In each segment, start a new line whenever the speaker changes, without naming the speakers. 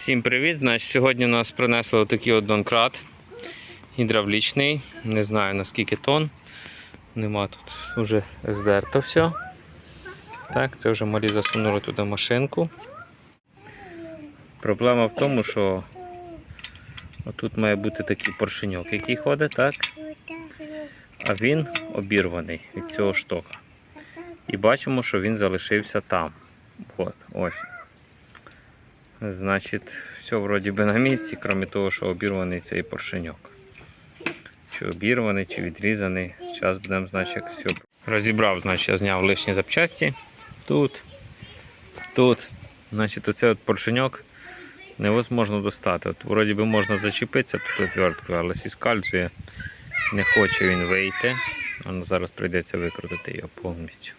Всім привіт! Значить, сьогодні нас принесли отакий от донкрат гідравлічний. Не знаю наскільки тонн. Нема тут вже здерто все. Так, це вже малі засунули туди машинку. Проблема в тому, що отут має бути такий поршеньок, який ходить, так? А він обірваний від цього штока. І бачимо, що він залишився там. От, ось. Значить, все вроді би на місці, крім того, що обірваний цей поршеньок. Чи обірваний, чи відрізаний. Зараз будемо, значить, все. Розібрав, значить, я зняв лишні запчасті. Тут, тут. Значить, оцей от поршеньок невозможно достати. От, вроді би можна зачепитися тут отверткою, але сіскальцює. Не хоче він вийти. Ну, зараз прийдеться викрутити його повністю.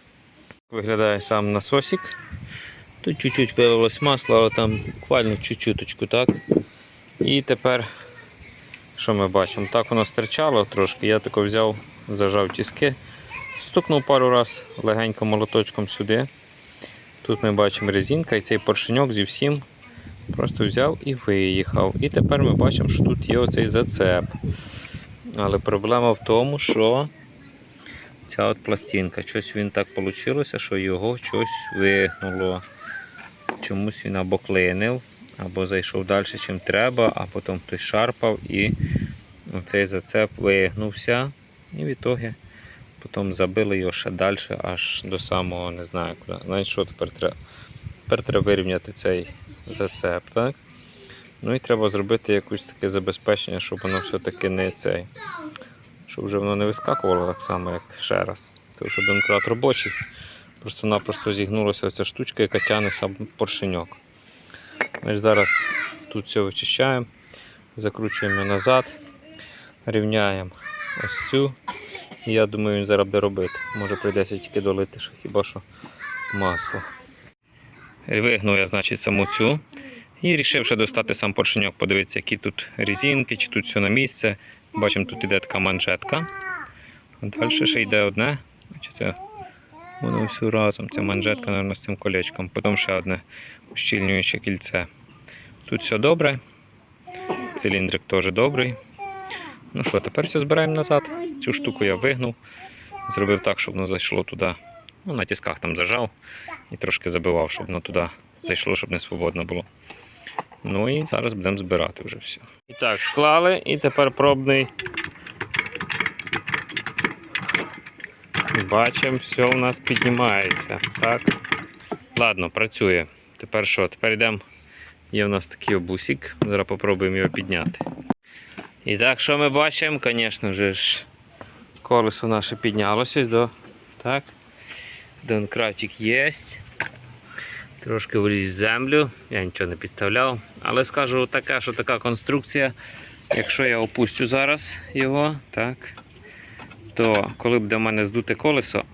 Виглядає сам насосик. Тут чуть-чуть вилилось масло, але там буквально чуть-чуточку, так? І тепер, що ми бачимо? Так воно стирчало трошки. Я тако взяв, зажав тіски, стукнув пару раз легенько молоточком сюди. Тут ми бачимо резинка і цей поршеньок зі всім просто взяв і виїхав. І тепер ми бачимо, що тут є оцей зацеп. Але проблема в тому, що ця от пластинка, щось він так вийшло, що його щось вигнуло чомусь він або клинив, або зайшов далі, чим треба, а потім хтось шарпав і цей зацеп вигнувся. І в ітогі потім забили його ще далі, аж до самого не знаю куди. Знаєш, що тепер треба? Тепер треба вирівняти цей зацеп. так? Ну і треба зробити якусь таке забезпечення, щоб воно все-таки не цей. Щоб вже воно не вискакувало так само, як ще раз. Тому що донкрат робочий. Просто-напросто зігнулася оця штучка, яка тягне сам поршеньок. Ми ж зараз тут все вичищаємо, закручуємо назад, рівняємо ось цю. І я думаю, він зараз буде робити. Може прийдеться тільки долити, що хіба що масло. Вигнув я, значить, саму цю. І вирішив ще достати сам поршеньок, подивитися, які тут резинки, чи тут все на місце. Бачимо, тут іде така манжетка. Далі ще йде одне. Це Воно все разом. Це манжетка, мабуть, з цим колечком. Потім ще одне ущільнююче кільце. Тут все добре. Циліндрик теж добрий. Ну що, тепер все збираємо назад. Цю штуку я вигнув. Зробив так, щоб воно зайшло туди. Ну, на тісках там зажав і трошки забивав, щоб воно туди зайшло, щоб не свободно було. Ну і зараз будемо збирати вже все. І так, склали, і тепер пробний Бачимо, все у нас піднімається. Так. Ладно, працює. Тепер що? Тепер йдемо. Є в нас такий обусик. Зараз спробуємо його підняти. І так, що ми бачимо? Звісно ж колесо наше піднялося. До... Так. Донкратик є. Трошки вліз в землю, я нічого не підставляв. Але скажу така, що така конструкція. Якщо я опустю зараз його, так то коли буде в мене здуте колесо,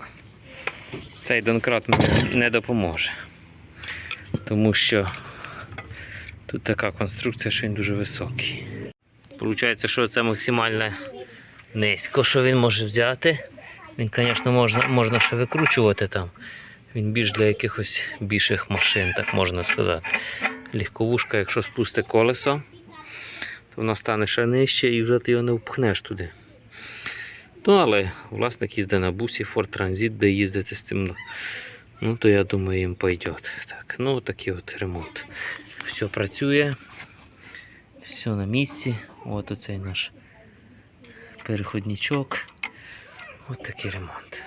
цей донкрат не допоможе. Тому що тут така конструкція, що він дуже високий. Получається, що це максимально низько, що він може взяти. Він, звісно, можна, можна ще викручувати там. Він більш для якихось більших машин, так можна сказати. Легковушка, якщо спусти колесо, то вона стане ще нижче і вже ти його не впхнеш туди. Ну, але власник їздить на бусі, Ford Transit, де їздити з цим. Ну, то я думаю, їм пойде. Так, ну такий от ремонт. Все працює, все на місці. От оцей наш переходничок. От такий ремонт.